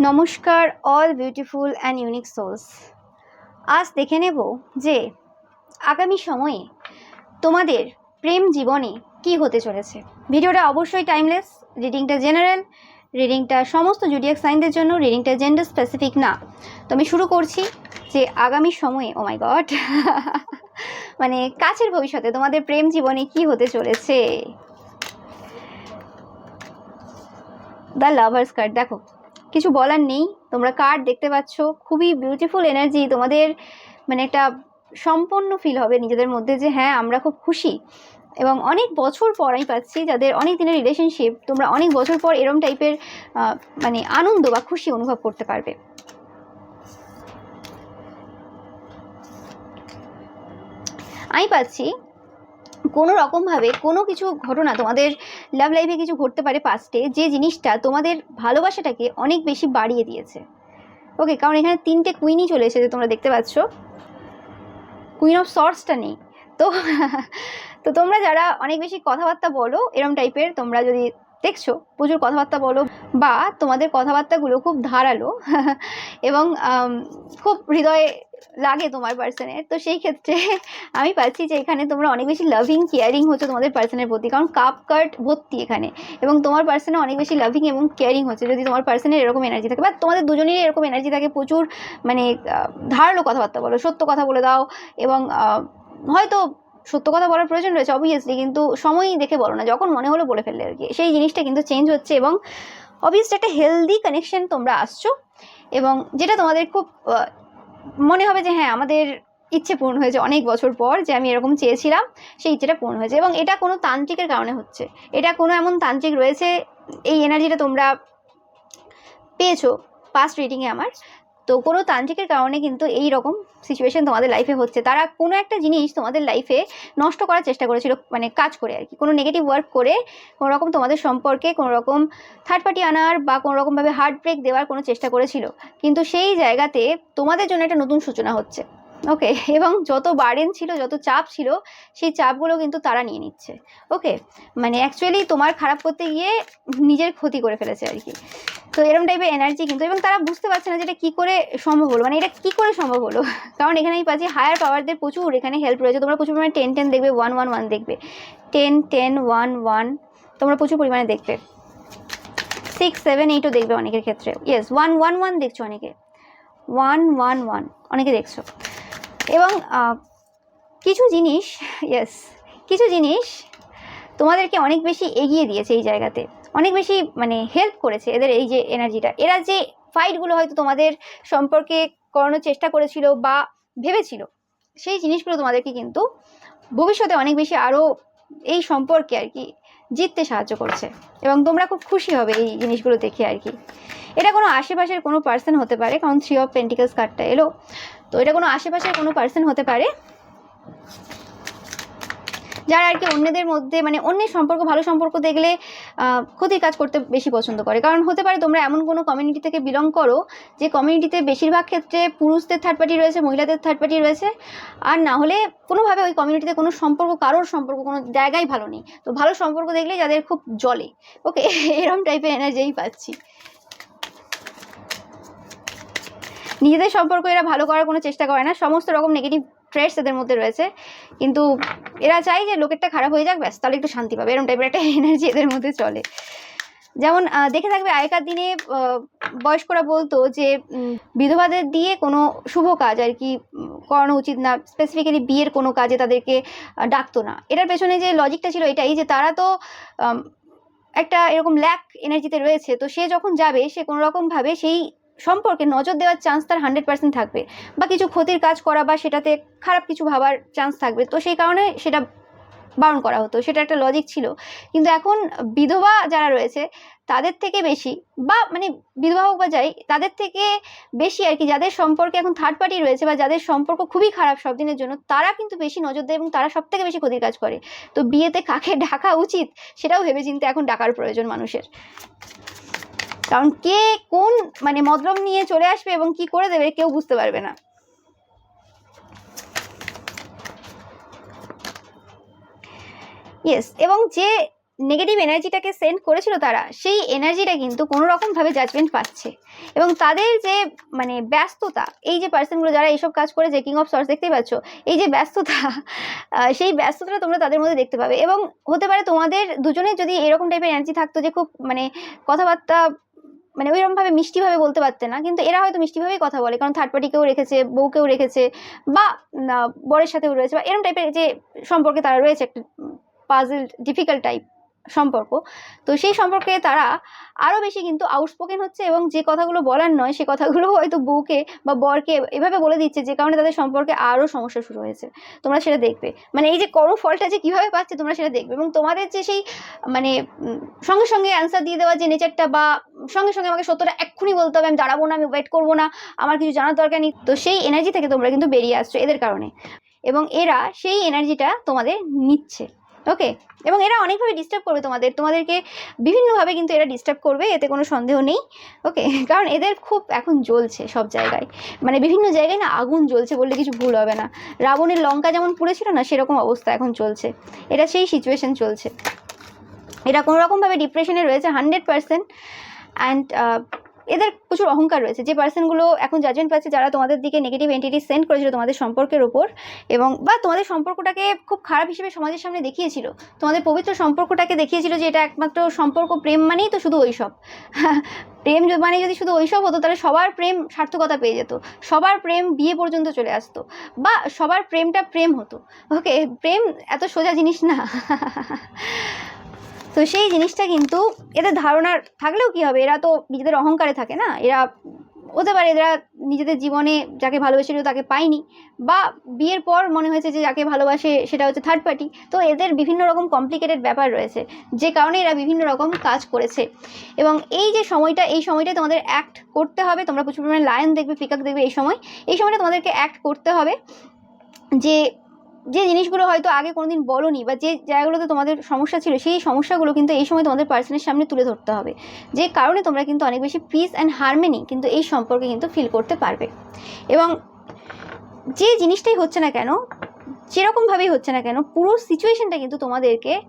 নমস্কার all beautiful and unique souls আজ দেখে নেব যে আগামী সময়ে তোমাদের প্রেম জীবনে কি হতে চলেছে। ভিডিওটা অবশ্যই টাইমলেস রিডিংটা জেনারেল রিডিংটা সমস্ত জুডিয়াক সাইনদের জন্য রিডিংটা জেন্ডার স্পেসিফিক না। তো আমি শুরু করছি যে আগামী সময়ে ও মাই গড মানে কাছের ভবিষ্যতে তোমাদের প্রেম জীবনে কি হতে চলেছে? দ্য লাভার্স কার্ড দেখো। কিছু বলার নেই। তোমরা কার্ড দেখতে পাচ্ছ। খুবই বিউটিফুল এনার্জি তোমাদের মানে একটা সম্পন্ন ফিল হবে নিজেদের মধ্যে যে হ্যাঁ আমরা খুব খুশি। এবং অনেক বছর পর আমি পাচ্ছি যাদের অনেক দিনের রিলেশনশিপ তোমরা অনেক বছর পর এরম টাইপের মানে আনন্দ বা খুশি অনুভব করতে পারবে। আমি পাচ্ছি কোনো রকমভাবে কোনো কিছু ঘটনা তোমাদের লাভ লাইফে কিছু ঘটতে পারে পাস্টে যে জিনিসটা তোমাদের ভালোবাসাটাকে অনেক বেশি বাড়িয়ে দিয়েছে। ওকে কারণ এখানে তিনটে কুইনই চলে এসেছে তোমরা দেখতে পাচ্ছ। কুইন অফ সর্টসটা নেই। তো তো তোমরা যারা অনেক বেশি কথাবার্তা বলো, এরম টাইপের তোমরা যদি দেখছ? প্রচুর কথাবার্তা বলো বা তোমাদের কথাবার্তাগুলো খুব ধারালো। এবং খুব হৃদয়ে লাগে তোমার পার্সনের তো সেই ক্ষেত্রে আমি পাচ্ছি যে এখানে তোমরা অনেক বেশি লাভিং কেয়ারিং হচ্ছে তোমাদের পার্সনের প্রতি। কারণ কাপ কার্ড ভর্তি এখানে। এবং তোমার পার্সনে অনেক বেশি লাভিং এবং কেয়ারিং হচ্ছে। যদি তোমার পার্সনের এরকম এনার্জি থাকে বা তোমাদের দুজনেরই এরকম এনার্জি থাকে, প্রচুর মানে ধারালো কথাবার্তা বলো। সত্য কথা বলে দাও এবং হয়তো সত্য কথা বলার প্রয়োজন রয়েছে অবভিয়াসলি কিন্তু সময়ই দেখে বলো না, যখন মনে হলো বলে ফেললে আর কি। সেই জিনিসটা কিন্তু চেঞ্জ হচ্ছে এবং অবভিয়াসলি একটা হেলদি কানেকশন তোমরা আসছো এবং যেটা তোমাদের খুব মনে হবে যে হ্যাঁ আমাদের ইচ্ছে পূর্ণ হয়েছে অনেক বছর পর যে আমি এরকম চেয়েছিলাম, সেই ইচ্ছেটা পূর্ণ হয়েছে এবং এটা কোনো তান্ত্রিকের কারণে হচ্ছে। এটা কোনো এমন তান্ত্রিক রয়েছে, এই এনার্জিটা তোমরা পেয়েছ পাস্ট রিডিংয়ে আমার। তো কোনো তান্ত্রিকের কারণে কিন্তু এই রকম সিচুয়েশন তোমাদের লাইফে হচ্ছে। তারা কোনো একটা জিনিস তোমাদের লাইফে নষ্ট করার চেষ্টা করেছিল মানে কাজ করে আর কি। কোনো নেগেটিভ ওয়ার্ক করে কোনো রকম তোমাদের সম্পর্কে কোনো রকম থার্ড পার্টি আনার বা কোনো রকমভাবে হার্ট ব্রেক দেওয়ার কোনো চেষ্টা করেছিল। কিন্তু সেই জায়গাতে তোমাদের জন্য একটা নতুন সূচনা হচ্ছে। ওকে এবং যত বার্ডেন ছিল, যত চাপ ছিল, সেই চাপগুলো কিন্তু তারা নিয়ে নিচ্ছে। ওকে মানে অ্যাকচুয়ালি তোমার খারাপ করতে গিয়ে নিজের ক্ষতি করে ফেলেছে আর কি। তো এরকম টাইপের এনার্জি কিন্তু, এবং তারা বুঝতে পারছে না যে এটা কী করে সম্ভব হলো মানে এটা কী করে সম্ভব হলো? কারণ এখানে আমি পাচ্ছি হায়ার পাওয়ারদের প্রচুর এখানে হেল্প রয়েছে। তোমরা প্রচুর পরিমাণে টেন টেন দেখবে ওয়ান ওয়ান ওয়ান দেখবে। টেন টেন ওয়ান ওয়ান তোমরা প্রচুর পরিমাণে দেখবে। সিক্স সেভেন এইটও দেখবে অনেকের ক্ষেত্রে। ইয়েস ওয়ান ওয়ান ওয়ান দেখছ অনেকে। ওয়ান ওয়ান ওয়ান অনেকে দেখছ। এবং কিছু জিনিস ইয়েস কিছু জিনিস তোমাদেরকে অনেক বেশি এগিয়ে দিয়েছে এই জায়গাতে। অনেক বেশি মানে হেল্প করেছে এদের এই যে এনার্জিটা এরা যে ফাইটগুলো হয়তো তোমাদের সম্পর্কে করানোর চেষ্টা করেছিল বা ভেবেছিল, সেই জিনিসগুলো তোমাদেরকে কিন্তু ভবিষ্যতে অনেক বেশি আরও এই সম্পর্কে আর কি জিততে সাহায্য করছে। এবং তোমরা খুব খুশি হবে এই জিনিসগুলো দেখে আর কি। এটা কোনো আশেপাশের কোনো পার্সন হতে পারে, কারণ থ্রি অফ পেন্টিকালস কার্ডটা এলো। তো এটা কোনো আশেপাশের কোনো পার্সন হতে পারে। যারা আর কি অন্যদের মধ্যে মানে অন্যের সম্পর্ক, ভালো সম্পর্ক দেখলে ক্ষতির কাজ করতে বেশি পছন্দ করে। কারণ হতে পারে তোমরা এমন কোনো কমিউনিটি থেকে বিলং করো, যে কমিউনিটিতে বেশিরভাগ ক্ষেত্রে পুরুষদের থার্ড পার্টি রয়েছে, মহিলাদের থার্ড পার্টি রয়েছে। আর না হলে কোনোভাবে ওই কমিউনিটিতে কোনো সম্পর্ক, কারোর সম্পর্ক, কোনো জায়গায় ভালো নেই। তো ভালো সম্পর্ক দেখলে যাদের খুব জলে ওকে এরম টাইপের এনার্জিই পাচ্ছি। নিজেদের সম্পর্ক এরা ভালো করার কোনো চেষ্টা করে না। সমস্ত রকম নেগেটিভ ট্রেডস এদের মধ্যে রয়েছে। কিন্তু এরা চায় যে লোকেরটা খারাপ হয়ে যাক, ব্যাস, তাহলে একটু শান্তি পাবে। এরকম টাইপের একটা এনার্জি এদের মধ্যে চলে। যেমন দেখে থাকবে, আগেকার দিনে বয়স্করা বলতো যে বিধবাদের দিয়ে কোনো শুভ কাজ আর কি করানো উচিত না। স্পেসিফিক্যালি বিয়ের কোনো কাজে তাদেরকে ডাকতো না। এটার পেছনে যে লজিকটা ছিল এটাই যে তারা তো একটা এরকম ল্যাক এনার্জিতে রয়েছে। তো সে যখন যাবে, সে কোনো রকমভাবে সেই সম্পর্কে নজর দেওয়ার চান্স তার হান্ড্রেড পার্সেন্ট থাকবে। বা কিছু ক্ষতির কাজ করা বা সেটাতে খারাপ কিছু ভাবার চান্স থাকবে। তো সেই কারণে সেটা বারণ করা হতো। সেটা একটা লজিক ছিল। কিন্তু এখন বিধবা যারা রয়েছে, তাদের থেকে বেশি বা মানে বিধবা হোক বা যাই, তাদের থেকে বেশি আর কি যাদের সম্পর্কে এখন থার্ড পার্টি রয়েছে বা যাদের সম্পর্ক খুবই খারাপ সব দিনের জন্য, তারা কিন্তু বেশি নজর দেয় এবং তারা সব থেকে বেশি ক্ষতির কাজ করে। তো বিয়েতে কাকে ডাকা উচিত, সেটাও ভেবেচিন্তে এখন ডাকার প্রয়োজন মানুষের। কারণ কে কোন মানে মতলব নিয়ে চলে আসবে এবং কি করে দেবে কেউ বুঝতে পারবে না। ইয়েস এবং যে নেগেটিভ এনার্জিটাকে সেন্ড করেছিল তারা, সেই এনার্জিটা কিন্তু কোনো রকমভাবে জাজমেন্ট পাচ্ছে। এবং তাদের যে মানে ব্যস্ততা, এই যে পার্সনগুলো যারা এইসব কাজ করে যে কিং অফ সর্স দেখতেই পাচ্ছ, এই যে ব্যস্ততা সেই ব্যস্ততাটা তোমরা তাদের মধ্যে দেখতে পাবে। এবং হতে পারে তোমাদের দুজনের যদি এরকম টাইপের এনার্জি থাকতো যে খুব মানে কথাবার্তা মানে ওইরকমভাবে মিষ্টিভাবে বলতে পারতে না, কিন্তু এরা হয়তো মিষ্টিভাবেই কথা বলে, কারণ থার্ড পার্টিকেও রেখেছে, বউকেও রেখেছে, বা বরের সাথেও রয়েছে, বা এরকম টাইপের যে সম্পর্কে তারা রয়েছে, একটা পাজল ডিফিকাল্ট টাইপ সম্পর্ক। তো সেই সম্পর্কে তারা আরও বেশি কিন্তু আউটস্পোকেন হচ্ছে এবং যে কথাগুলো বলার নয়, সে কথাগুলো হয়তো বউকে বা বরকে এভাবে বলে দিচ্ছে, যে কারণে তাদের সম্পর্কে আরও সমস্যা শুরু হয়েছে। তোমরা সেটা দেখবে। মানে এই যে করো ফলটা যে কীভাবে পাচ্ছে তোমরা সেটা দেখবে এবং তোমাদের যে সেই মানে সঙ্গে সঙ্গে অ্যান্সার দিয়ে দেওয়া যে নেচারটা বা সঙ্গে সঙ্গে আমাকে সত্যটা এক্ষুনি বলতে হবে, আমি দাঁড়াবো না, আমি ওয়েট করব না, আমার কিছু জানার দরকার নেই। তো সেই এনার্জি থেকে তোমরা কিন্তু বেরিয়ে আসছো এদের কারণে। এবং এরা সেই এনার্জিটা তোমাদের নিচ্ছে। ওকে এবং এরা অনেকভাবে ডিস্টার্ব করবে তোমাদের। তোমাদেরকে বিভিন্নভাবে কিন্তু এরা ডিস্টার্ব করবে, এতে কোনো সন্দেহ নেই। ওকে কারণ এদের খুব এখন জ্বলছে সব জায়গায়। মানে বিভিন্ন জায়গায় না আগুন জ্বলছে বললে কিছু ভুল হবে না। রাবণের লঙ্কা যেমন পুড়েছিল না, সেরকম অবস্থা এখন চলছে। এটা সেই সিচুয়েশন চলছে। এরা কোনো রকমভাবে ডিপ্রেশনে রয়েছে হান্ড্রেড পার্সেন্ট অ্যান্ড এদের প্রচুর অহংকার রয়েছে। যে পার্সনগুলো এখন জাজমেন্ট পাচ্ছে, যারা তোমাদের দিকে নেগেটিভ এন্টিটি সেন্ড করেছিল তোমাদের সম্পর্কের ওপর এবং বা তোমাদের সম্পর্কটাকে খুব খারাপ হিসেবে সমাজের সামনে দেখিয়েছিল। তোমাদের পবিত্র সম্পর্কটাকে দেখিয়েছিল যে এটা একমাত্র সম্পর্ক, প্রেম মানেই তো শুধু ওইসব প্রেম মানে যদি শুধু ওইসব হতো, তাহলে সবার প্রেম সার্থকতা পেয়ে যেত। সবার প্রেম বিয়ে পর্যন্ত চলে আসতো। বা সবার প্রেমটা প্রেম হতো। ওকে প্রেম এত সোজা জিনিস না। তো সেই জিনিসটা কিন্তু এদের ধারণার থাকলেও কি হবে? এরা তো নিজেদের অহংকারে থাকে না? এরা হতে পারে এরা নিজেদের জীবনে যাকে ভালোবেসেছিল তাকে পায়নি বা বিয়ের পর মনে হয়েছে যে যাকে ভালোবাসে সেটা হচ্ছে থার্ড পার্টি তো এদের বিভিন্ন রকম কমপ্লিকেটেড ব্যাপার রয়েছে, যে কারণে এরা বিভিন্ন রকম কাজ করেছে। এবং এই যে সময়টা, এই সময়টা তোমাদের অ্যাক্ট করতে হবে। তোমরা প্রচুর পরিমাণে লায়ন দেখবে পিকাক দেখবে এই সময়। এই সময়টা তোমাদেরকে অ্যাক্ট করতে হবে যে যে জিনিসগুলো হয়তো আগে কোনোদিন বলনি বা যে জায়গাগুলোতে তোমাদের সমস্যা ছিল, সেই সমস্যাগুলো কিন্তু এই সময় তোমাদের পার্সনের সামনে তুলে ধরতে হবে। যে কারণে তোমরা কিন্তু অনেক বেশি পিস অ্যান্ড হারমেনি কিন্তু এই সম্পর্কে কিন্তু ফিল করতে পারবে। এবং যে জিনিসটাই হচ্ছে না কেন যেরকমভাবেই হচ্ছে না কেন, পুরো সিচুয়েশনটা কিন্তু তোমাদেরকে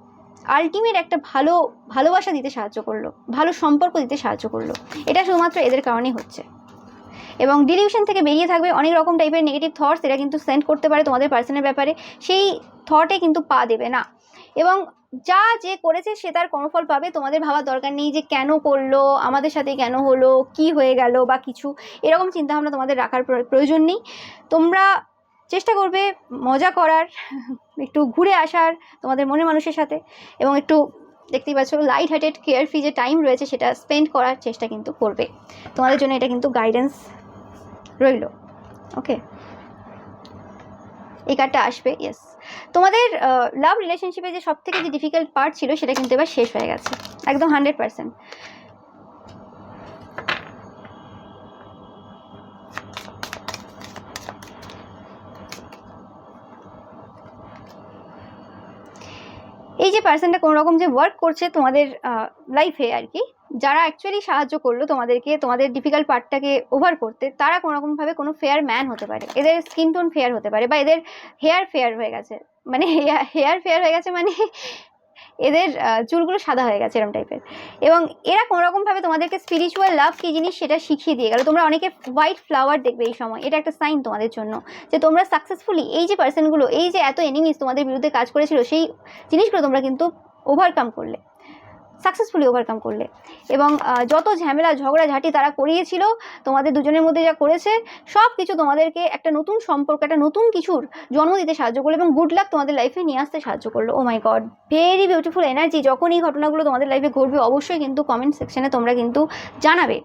আলটিমেট একটা ভালো, ভালোবাসা দিতে সাহায্য করল, ভালো সম্পর্ক দিতে সাহায্য করল। এটা শুধুমাত্র এদের কারণেই হচ্ছে। এবং ডিলিউশন থেকে বেরিয়ে থাকবে অনেক রকম টাইপের নেগেটিভ থটস এটা কিন্তু সেন্ড করতে পারে তোমাদের পার্সনের ব্যাপারে। সেই থটে কিন্তু পা দেবে না। এবং যা যে করেছে সে তার কর্মফল পাবে। তোমাদের ভাবার দরকার নেই যে কেন করল, আমাদের সাথে কেন হলো, কি হয়ে গেল বা কিছু। এরকম চিন্তাভাবনা তোমাদের রাখার প্রয়োজন নেই। তোমরা চেষ্টা করবে মজা করার, একটু ঘুরে আসার তোমাদের মনের মানুষের সাথে। এবং একটু দেখতেই পাচ্ছ লাইট হার্টেড কেয়ার ফ্রি যে টাইম রয়েছে সেটা স্পেন্ড করার চেষ্টা কিন্তু করবে। তোমাদের জন্য এটা কিন্তু গাইডেন্স রইল। ওকে এই কার্ডটা আসবে ইয়েস তোমাদের লাভ রিলেশনশিপে যে সব থেকে যে ডিফিকাল্ট পার্ট ছিল সেটা কিন্তু এবার শেষ হয়ে গেছে। একদম হান্ড্রেড পার্সেন্ট যে পার্সনটা কোনো রকম যে ওয়ার্ক করছে তোমাদের লাইফে আর কি, যারা অ্যাকচুয়ালি সাহায্য করল তোমাদেরকে, তোমাদের ডিফিকাল্ট পার্টটাকে ওভার করতে, তারা কোনো রকমভাবে কোনো ফেয়ার ম্যান হতে পারে। এদের স্কিন টোন ফেয়ার হতে পারে বা এদের হেয়ার ফেয়ার হয়ে গেছে। মানে হেয়ার ফেয়ার হয়ে গেছে মানে এদের চুলগুলো সাদা হয়ে গেছে এরকম টাইপের এবং এরা কোনোরকমভাবে তোমাদেরকে স্পিরিচুয়াল লাভ কী জিনিস সেটা শিখিয়ে দিয়ে গেল। তোমরা অনেকে হোয়াইট ফ্লাওয়ার দেখবে এই সময়, এটা একটা সাইন তোমাদের জন্য যে তোমরা সাকসেসফুলি এই যে পার্সনগুলো এই যে এত এনিমিস তোমাদের বিরুদ্ধে কাজ করেছিল, সেই জিনিসগুলো তোমরা কিন্তু ওভারকাম করলে। সাকসেসফুলি ওভারকাম করলে। এবং যত ঝামেলা, ঝগড়া, ঝাঁটি তারা করিয়েছিল, তোমাদের দুজনের মধ্যে যা করেছে সব কিছু তোমাদেরকে একটা নতুন সম্পর্ক, একটা নতুন কিছুর জন্ম দিতে সাহায্য করল এবং গুড লাক তোমাদের লাইফে নিয়ে আসতে সাহায্য করল। ও my god very beautiful energy যখন এই ঘটনাগুলো তোমাদের লাইফে ঘটবে, অবশ্যই কিন্তু কমেন্ট সেকশনে তোমরা কিন্তু জানাবে।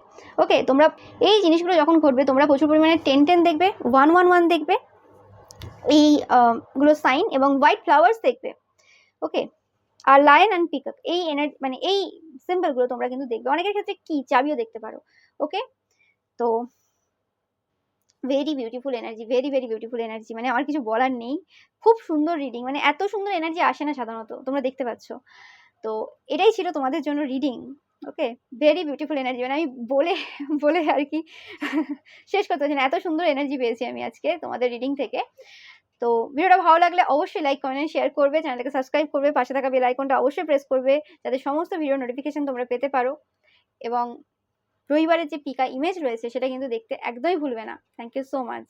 ওকে তোমরা এই জিনিসগুলো যখন ঘটবে, তোমরা প্রচুর পরিমাণে টেন টেন দেখবে ওয়ান ওয়ান ওয়ান দেখবে এইগুলো সাইন এবং হোয়াইট ফ্লাওয়ার্স দেখবে। ওকে আর লায়ন অ্যান্ড পিকক এই এনার্জি মানে এই সিম্বলগুলো তোমরা কিন্তু দেখবে। অনেকের ক্ষেত্রে কি, চাবিও দেখতে পারো ওকে তো very beautiful energy very very beautiful energy মানে আমার কিছু বলার নেই। খুব সুন্দর রিডিং মানে এত সুন্দর এনার্জি আসে না সাধারণত, তোমরা দেখতে পাচ্ছ। তো এটাই ছিল তোমাদের জন্য reading okay very beautiful energy মানে আমি বলে বলে আর কি, শেষ করতে পারছি না। এত সুন্দর এনার্জি পেয়েছি আমি আজকে তোমাদের রিডিং থেকে। তো ভিডিওটা ভালো লাগলে অবশ্যই লাইক কমেন্ট শেয়ার করবে, চ্যানেলটাকে সাবস্ক্রাইব করবে, পাশে থাকা বেল আইকনটা অবশ্যই প্রেস করবে, যাতে সমস্ত ভিডিও নোটিফিকেশন তোমরা পেতে পারো। এবং রবিবারের যে পিকা ইমেজ রয়েছে, সেটা কিন্তু দেখতে একদমই ভুলবে না। Thank you so much